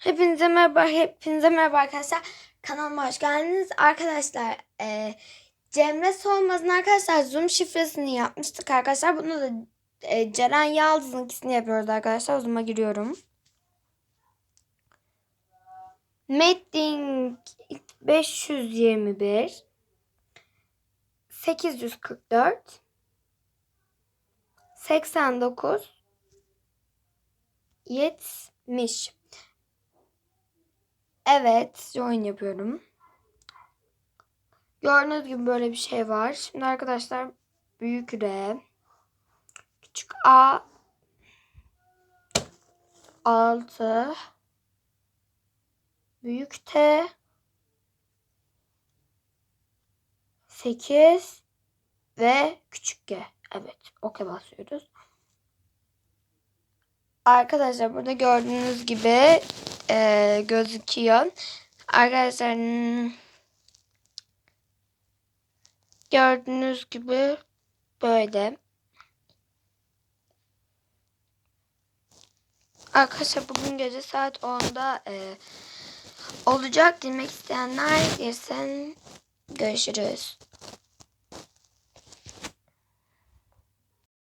Hepinize merhaba, hepinize merhaba arkadaşlar. Kanalıma hoş geldiniz. Arkadaşlar, e, Cemre Solmaz'ın arkadaşlar Zoom şifresini yapmıştık arkadaşlar. Bunu da e, Ceren Yaldız'ın ikisini yapıyoruz arkadaşlar. Zoom'a giriyorum. Meeting 521 844 89 70 Evet, join yapıyorum. Gördüğünüz gibi böyle bir şey var. Şimdi arkadaşlar büyük R, küçük A, 6, büyük T, 8 ve küçük G. Evet, OK basıyoruz. Arkadaşlar burada gördüğünüz gibi e, gözüküyor. Arkadaşlar hmm, gördüğünüz gibi böyle. Arkadaşlar bugün gece saat 10'da e, olacak. Dinlemek isteyenler girsin. Görüşürüz.